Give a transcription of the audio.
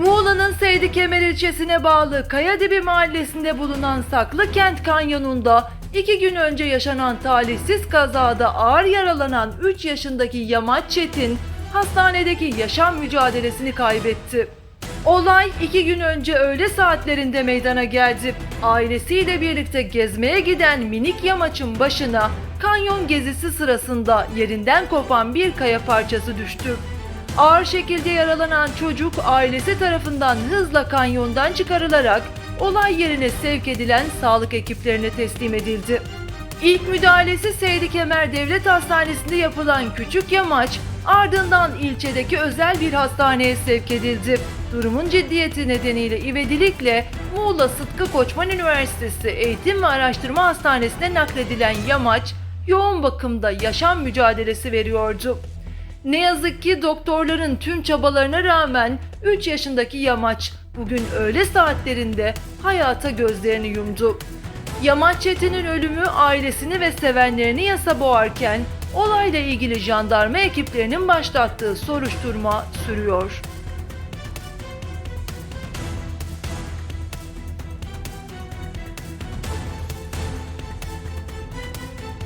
Muğla'nın Seydi Kemer ilçesine bağlı Kayadibi mahallesinde bulunan Saklı Kent Kanyonu'nda iki gün önce yaşanan talihsiz kazada ağır yaralanan 3 yaşındaki Yamaç Çetin hastanedeki yaşam mücadelesini kaybetti. Olay iki gün önce öğle saatlerinde meydana geldi. Ailesiyle birlikte gezmeye giden minik yamaçın başına kanyon gezisi sırasında yerinden kopan bir kaya parçası düştü. Ağır şekilde yaralanan çocuk ailesi tarafından hızla kanyondan çıkarılarak olay yerine sevk edilen sağlık ekiplerine teslim edildi. İlk müdahalesi Seydi Kemer Devlet Hastanesi'nde yapılan küçük yamaç ardından ilçedeki özel bir hastaneye sevk edildi. Durumun ciddiyeti nedeniyle ivedilikle Muğla Sıtkı Koçman Üniversitesi Eğitim ve Araştırma Hastanesi'ne nakledilen yamaç yoğun bakımda yaşam mücadelesi veriyordu. Ne yazık ki doktorların tüm çabalarına rağmen 3 yaşındaki Yamaç bugün öğle saatlerinde hayata gözlerini yumdu. Yamaç Çetin'in ölümü ailesini ve sevenlerini yasa boğarken olayla ilgili jandarma ekiplerinin başlattığı soruşturma sürüyor.